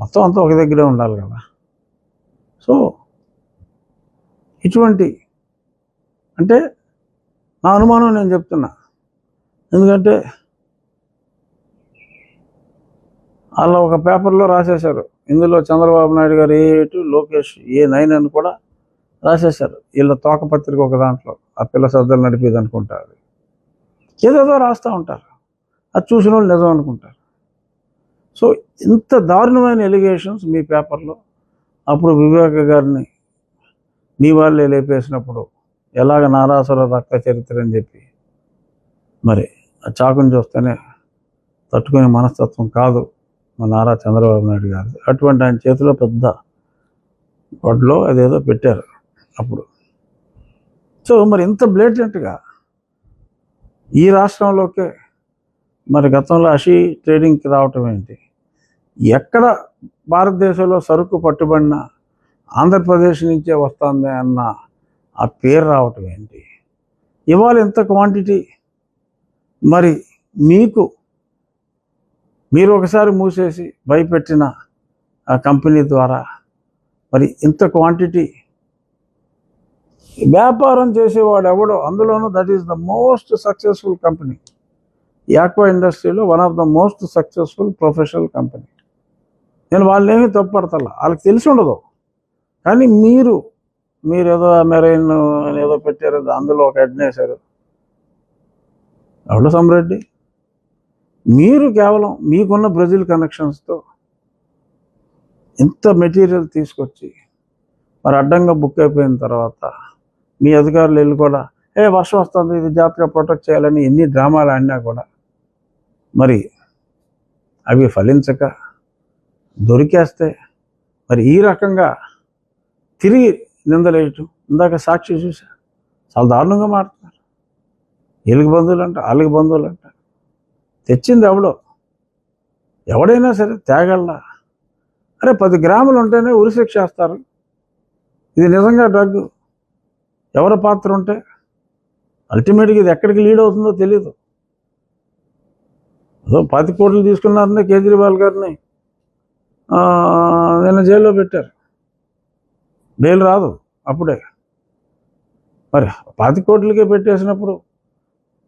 మొత్తం అంతా ఒక దగ్గరే ఉండాలి కదా. సో ఇటువంటి అంటే నా అనుమానం నేను చెప్తున్నా. ఎందుకంటే అలా ఒక పేపర్లో రాసేశారు. ఇందులో చంద్రబాబు నాయుడు గారు ఏ ఎటు లోకేష్ ఏ నైన్ అని కూడా రాసేశారు. వీళ్ళ తోకపత్రిక ఒక దాంట్లో ఆ పిల్ల సర్దలు నడిపేది అనుకుంటారు ఏదేదో రాస్తూ ఉంటారు. అది చూసిన వాళ్ళు నిజం అనుకుంటారు. సో ఇంత దారుణమైన ఎలిగేషన్స్ మీ పేపర్లో. అప్పుడు వివేక గారిని మీ వాళ్ళే లేపేసినప్పుడు ఎలాగ నారాసుర రక్త చరిత్ర అని చెప్పి మరి ఆ చాకుని చూస్తేనే తట్టుకునే మనస్తత్వం కాదు మా నారా చంద్రబాబు నాయుడు గారు. అటువంటి ఆయన చేతిలో పెద్ద వడ్లో అదేదో పెట్టారు అప్పుడు. సో మరి ఇంత బ్లేటెంట్గా ఈ రాష్ట్రంలోకే మరి గతంలో అషి ట్రేడింగ్కి రావటం ఏంటి? ఎక్కడ భారతదేశంలో సరుకు పట్టుబడిన ఆంధ్రప్రదేశ్ నుంచే వస్తుంది అన్న ఆ పేరు రావటం ఏంటి? ఇవాళ ఇంత క్వాంటిటీ మరి మీకు మీరు ఒకసారి మూసేసి భయపెట్టిన ఆ కంపెనీ ద్వారా మరి ఇంత క్వాంటిటీ వ్యాపారం చేసేవాడు ఎవడో అందులోనూ that is the most successful company aqua ఇండస్ట్రీలో one of the most successful professional company నేను వాళ్ళేమీ తప్పుపడతలా వాళ్ళకి తెలిసి ఉండదు కానీ మీరు మీరు ఏదో మెరైన్ ఏదో పెట్టారు అందులో ఒక హెడ్ వేశారు ఎవడు సమరెడ్డి? మీరు కేవలం మీకున్న బ్రెజిల్ కనెక్షన్స్తో ఇంత మెటీరియల్ తీసుకొచ్చి మరి అడ్డంగా బుక్ అయిపోయిన తర్వాత మీ అధికారులు వెళ్ళి కూడా ఏ వర్షం వస్తుంది ఇది జాగ్రత్తగా ప్రొటెక్ట్ చేయాలని ఎన్ని డ్రామాలు ఆడినా కూడా మరి అవి ఫలించక దొరికేస్తే మరి ఈ రకంగా తిరిగి నిందలేయటం. ఇందాక సాక్షి చూసా చాలా దారుణంగా మారుతున్నారు. వీళ్ళకి బంధువులు అంట వాళ్ళకి బంధువులు అంట తెచ్చింది ఎవడో? ఎవడైనా సరే తేగల అరే పది గ్రాములు ఉంటేనే ఉరిశిక్ష వేస్తారు. ఇది నిజంగా డ్రగ్? ఎవరి పాత్ర ఉంటే? అల్టిమేట్గా ఇది ఎక్కడికి లీడ్ అవుతుందో తెలియదు అదో పది కోట్లు తీసుకున్నారని కేజ్రీవాల్ గారిని నిన్న జైల్లో పెట్టారు. బెయిల్ రాదు అప్పుడే. మరి పాతి కోట్లకే పెట్టేసినప్పుడు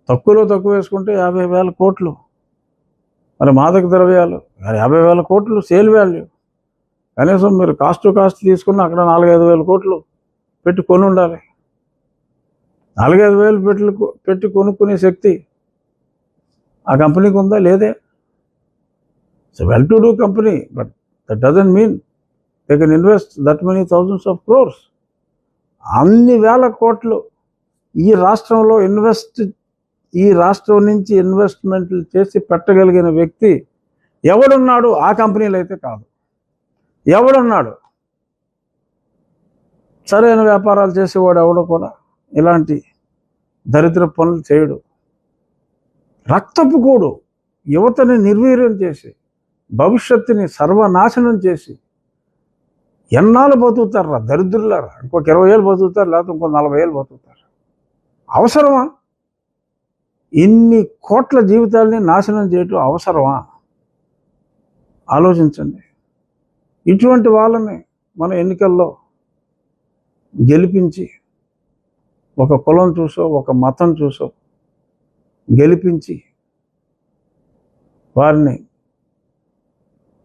తక్కువలో తక్కువ వేసుకుంటే యాభై వేల కోట్లు. మరి మాదక ద్రవ్యాలు యాభై వేల కోట్లు సేల్ వాల్యూ. కనీసం మీరు కాస్ట్ కాస్ట్ తీసుకున్న అక్కడ నాలుగైదు వేల కోట్లు పెట్టి కొని ఉండాలి నాలుగైదు వేలు పెట్టి పెట్టి కొనుక్కునే శక్తి ఆ కంపెనీకి ఉందా? లేదే. It's well to do company but that doesn't mean they can invest that many thousands of crores అన్ని వేల కోట్లు ఈ రాష్ట్రంలో ఇన్వెస్ట్ ఈ రాష్ట్రం నుంచి ఇన్వెస్ట్మెంట్లు చేసి పెట్టగలిగిన వ్యక్తి ఎవడున్నాడు? ఆ కంపెనీలు అయితే కాదు. ఎవడున్నాడు? సరైన వ్యాపారాలు చేసేవాడు ఎవడో కూడా? ఇలాంటి దరిద్ర పనులు చేయడు. రక్తపు కూడు యువతని నిర్వీర్యం చేసి భవిష్యత్తుని సర్వనాశనం చేసి ఎన్నాళ్ళు బతుకుతారా దరిద్రులారా? ఇంకొక ఇరవై ఏళ్ళు బతుకుతారు లేకపోతే ఇంకో నలభై ఏళ్ళు బతుకుతారు. అవసరమా? ఇన్ని కోట్ల జీవితాలని నాశనం చేయటం అవసరమా? ఆలోచించండి. ఇటువంటి వాళ్ళని మన ఎన్నికల్లో గెలిపించి ఒక కులం చూసో ఒక మతం చూసో గెలిపించి వారిని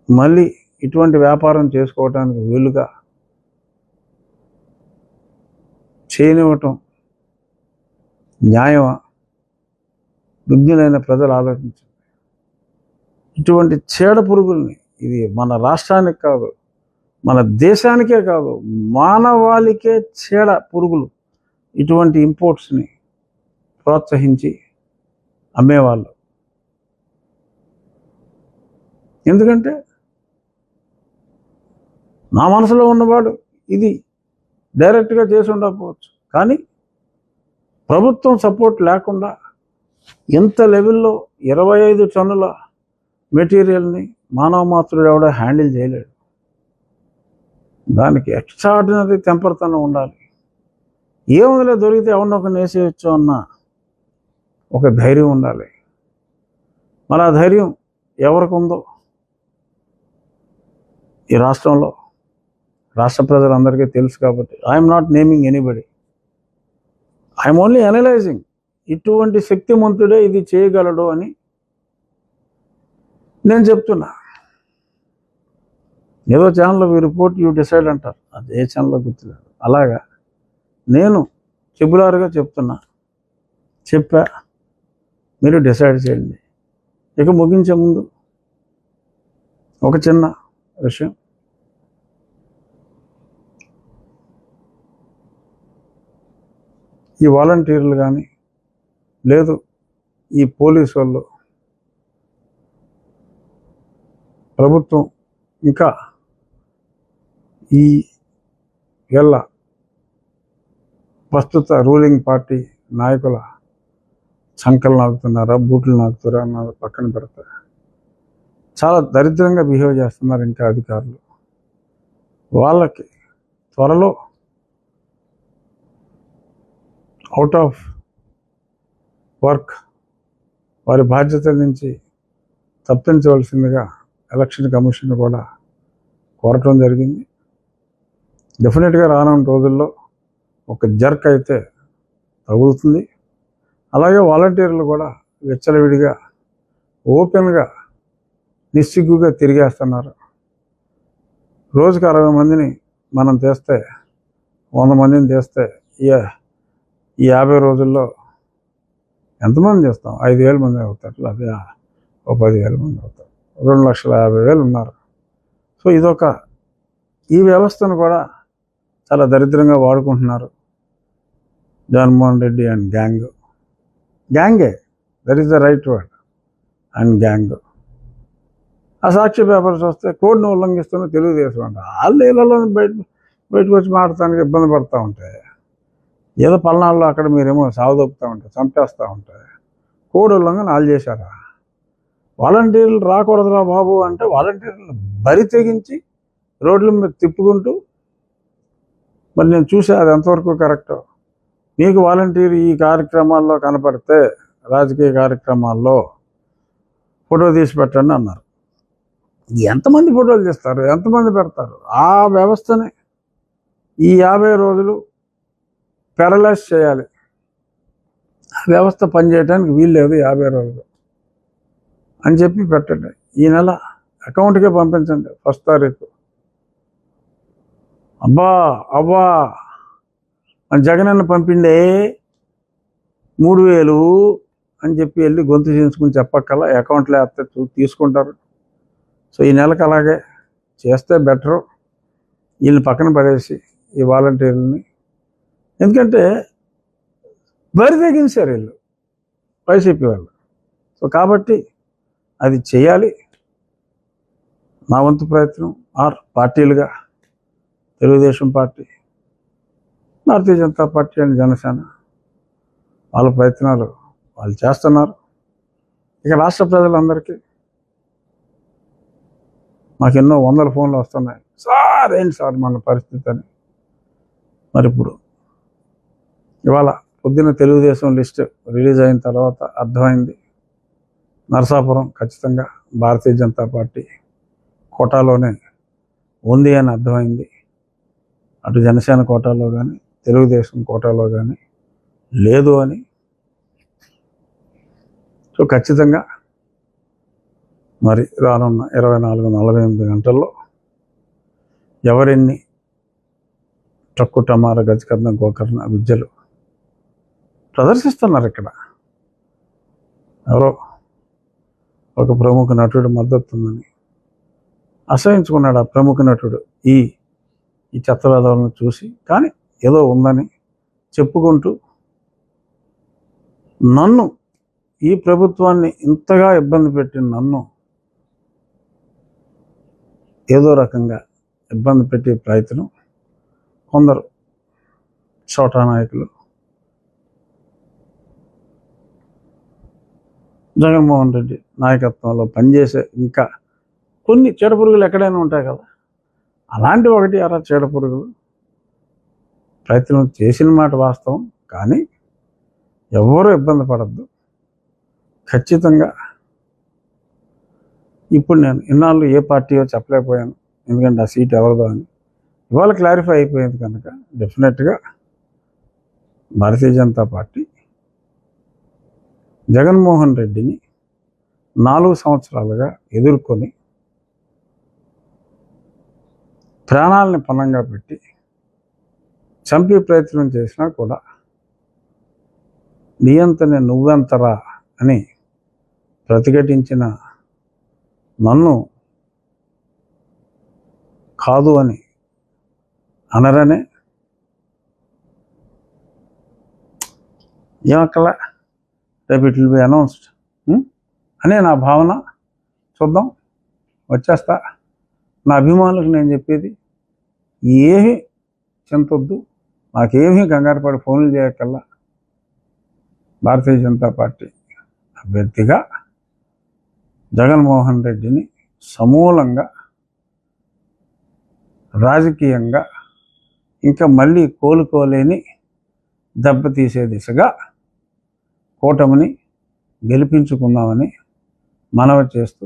మళ్ళీ ఇటువంటి వ్యాపారం చేసుకోవటానికి వీలుగా చేయనివ్వటం న్యాయమా? విజ్ఞులైన ప్రజలు ఆలోచించండి. ఇటువంటి చీడ పురుగుల్ని ఇది మన రాష్ట్రానికి కాదు మన దేశానికే కాదు మానవాళికే చీడ పురుగులు ఇటువంటి ఇంపోర్ట్స్ని ప్రోత్సహించి అమ్మేవాళ్ళు. ఎందుకంటే నా మనసులో ఉన్నవాడు ఇది డైరెక్ట్గా చేసి ఉండకపోవచ్చు. కానీ ప్రభుత్వం సపోర్ట్ లేకుండా ఇంత లెవెల్లో ఇరవై ఐదు టన్నుల మెటీరియల్ని మానవ మాత్రుడు ఎవడో హ్యాండిల్ చేయలేడు. దానికి ఎక్స్ట్రాడినరీ టెంపర్తనం ఉండాలి. ఏముందిలే దొరికితే ఎవరినో ఒక నేసేయచ్చు అన్న ఒక ధైర్యం ఉండాలి. మరి ఆ ధైర్యం ఎవరికి ఉందో ఈ రాష్ట్రంలో రాష్ట్ర ప్రజలందరికీ తెలుసు కాబట్టి I'm not naming anybody I'm only analysing ఇటువంటి శక్తిమంతుడే ఇది చేయగలడు అని నేను చెప్తున్నా. ఏదో ఛానల్లో మీ రిపోర్ట్ యూ డిసైడ్ అంటారు. అది ఏ ఛానల్లో గుర్తులేదు. అలాగా నేను చెబులారుగా చెప్తున్నా. చెప్పా. మీరు డిసైడ్ చేయండి. ఇక ముగించే ముందు ఒక చిన్న విషయం. ఈ వాలంటీర్లు కానీ లేదు ఈ పోలీసు వాళ్ళు ప్రభుత్వం ఇంకా ఈ వేళ ప్రస్తుత రూలింగ్ పార్టీ నాయకుల చంకలు నాకుతున్నారా బూట్లు నాకుతారా అన్నది పక్కన పెడతారు చాలా దరిద్రంగా బిహేవ్ చేస్తున్నారు ఇంకా అధికారులు. వాళ్ళకి త్వరలో అవుట్ ఆఫ్ వర్క్ వారి బాధ్యత నుంచి తప్పించవలసిందిగా ఎలక్షన్ కమిషన్ కూడా కోరటం జరిగింది. డెఫినెట్గా రానున్న రోజుల్లో ఒక జర్క్ అయితే తగులుతుంది. అలాగే వాలంటీర్లు కూడా విచ్చలవిడిగా ఓపెన్గా నిస్సిగ్గుగా తిరిగేస్తున్నారు. రోజుకి అరవై మందిని మనం తెస్తే వంద మందిని తెస్తే ఏ ఈ యాభై రోజుల్లో ఎంతమంది చేస్తాం? ఐదు వేల మంది అవుతారు. లేదా ఓ పదివేల మంది అవుతారు. రెండు లక్షల యాభై వేలు ఉన్నారు. సో ఇదొక ఈ వ్యవస్థను కూడా చాలా దరిద్రంగా వాడుకుంటున్నారు Jaganmohan Reddy and gang. గ్యాంగే. That is the right word and gang. ఆ సాక్షి పేపర్స్ వస్తే కోడ్ను ఉల్లంఘిస్తున్న తెలుగుదేశం అంట. వాళ్ళు ఇళ్ళలో బయట బయటకు వచ్చి మాట్లాడటానికి ఇబ్బంది పడుతూ ఉంటాయి ఏదో పల్నాడులో అక్కడ మీరేమో సాగుదొప్పుతూ ఉంటాయి చంపేస్తూ ఉంటాయి కోడ్ ఉల్లంఘన వాళ్ళు చేశారా? వాలంటీర్లు రాకూడదురా బాబు అంటే వాలంటీర్లు బరి తెగించి రోడ్ల మీద తిప్పుకుంటూ మరి నేను చూసా అది ఎంతవరకు కరెక్ట్? మీకు వాలంటీర్ ఈ కార్యక్రమాల్లో కనపడితే రాజకీయ కార్యక్రమాల్లో ఫోటో తీసి పెట్టండి అన్నారు. ఎంతమంది ఫోటోలు తీస్తారు? ఎంతమంది పెడతారు? ఆ వ్యవస్థని. ఈ యాభై రోజులు పెరలైజ్ చేయాలి. ఆ వ్యవస్థ పనిచేయడానికి వీలు లేదు యాభై రోజులు. అని చెప్పి పెట్టండి. ఈ నెల అకౌంట్కే పంపించండి ఫస్ట్ తారీఖు. అబ్బా అబ్బా. మన జగనన్న పంపిండే మూడు వేలు అని చెప్పి వెళ్ళి గొంతు చేయించుకుని చెప్పక్కల అకౌంట్లో వేస్తే చూ- తీసుకుంటారు. సో ఈ నెలకు అలాగే చేస్తే బెటరు వీళ్ళని పక్కన పడేసి ఈ వాలంటీర్లని ఎందుకంటే బరి తెగించారు వీళ్ళు వైసీపీ వాళ్ళు. సో కాబట్టి అది చేయాలి. నా వంతు ప్రయత్నం ఆర్ పార్టీలుగా Telugu Desam party Bharatiya Janata party and Janasena వాళ్ళ ప్రయత్నాలు వాళ్ళు చేస్తున్నారు. ఇక రాష్ట్ర ప్రజలందరికీ మాకు ఎన్నో వందల ఫోన్లు వస్తున్నాయి. సార్ ఏంటి సార్ మన పరిస్థితి అని. మరి ఇప్పుడు ఇవాళ పొద్దున్న తెలుగుదేశం లిస్ట్ రిలీజ్ అయిన తర్వాత అర్థమైంది. నరసాపురం ఖచ్చితంగా భారతీయ జనతా పార్టీ కోటాలోనే ఉంది అని అర్థమైంది. అటు జనసేన కోటాలో కానీ తెలుగుదేశం కోటాలో కానీ లేదు అని. సో ఖచ్చితంగా మరి రానున్న ఇరవై నాలుగు నలభై ఎనిమిది గంటల్లో ఎవరెన్ని టక్కు టమార గజకర్ణ గోకర్ణ విద్యలు ప్రదర్శిస్తున్నారు ఇక్కడ. ఎవరో ఒక ప్రముఖ నటుడు మద్దతు ఉందని. అసహించుకున్నాడు ఆ ప్రముఖ నటుడు ఈ ఈ చెత్తవేదాలను చూసి. కానీ ఏదో ఉందని చెప్పుకుంటూ నన్ను ఈ ప్రభుత్వాన్ని ఇంతగా ఇబ్బంది పెట్టిన నన్ను ఏదో రకంగా ఇబ్బంది పెట్టే ప్రయత్నం కొందరు చోటా నాయకులు జగన్మోహన్ రెడ్డి నాయకత్వంలో పనిచేసే ఇంకా కొన్ని చీడపురుగులు ఎక్కడైనా ఉంటాయి కదా. అలాంటి ఒకటి అలా చీడపురుగులు. ప్రయత్నం చేసిన మాట వాస్తవం కానీ ఎవరు ఇబ్బంది పడద్దు. ఖచ్చితంగా ఇప్పుడు నేను ఇన్నాళ్ళు ఏ పార్టీయో చెప్పలేకపోయాను ఎందుకంటే ఆ సీట్ ఎవరిదో అని. ఇవాళ క్లారిఫై అయిపోయింది కనుక డెఫినెట్గా భారతీయ జనతా పార్టీ జగన్మోహన్ రెడ్డిని నాలుగు సంవత్సరాలుగా ఎదుర్కొని ప్రాణాలని పణంగా పెట్టి చంపే ప్రయత్నం చేసినా కూడా నియంతని నువ్వెంతరా అని ప్రతిఘటించిన నన్ను కాదు అని అనరనే. ఏమక్కలా? రేపు ఇట్ విల్ బి అనౌన్స్డ్. అనే నా భావన. చూద్దాం. వచ్చేస్తా. నా అభిమానులకు నేను చెప్పేది ఏమీ చింతొద్దు. నాకేమీ కంగారు పడి ఫోన్లు చేయకల్లా భారతీయ జనతా పార్టీ అభ్యర్థిగా జగన్మోహన్ రెడ్డిని సమూలంగా రాజకీయంగా ఇంకా మళ్ళీ కోలుకోలేని దెబ్బతీసే దిశగా కూటమిని గెలిపించుకుందామని మనవి చేస్తూ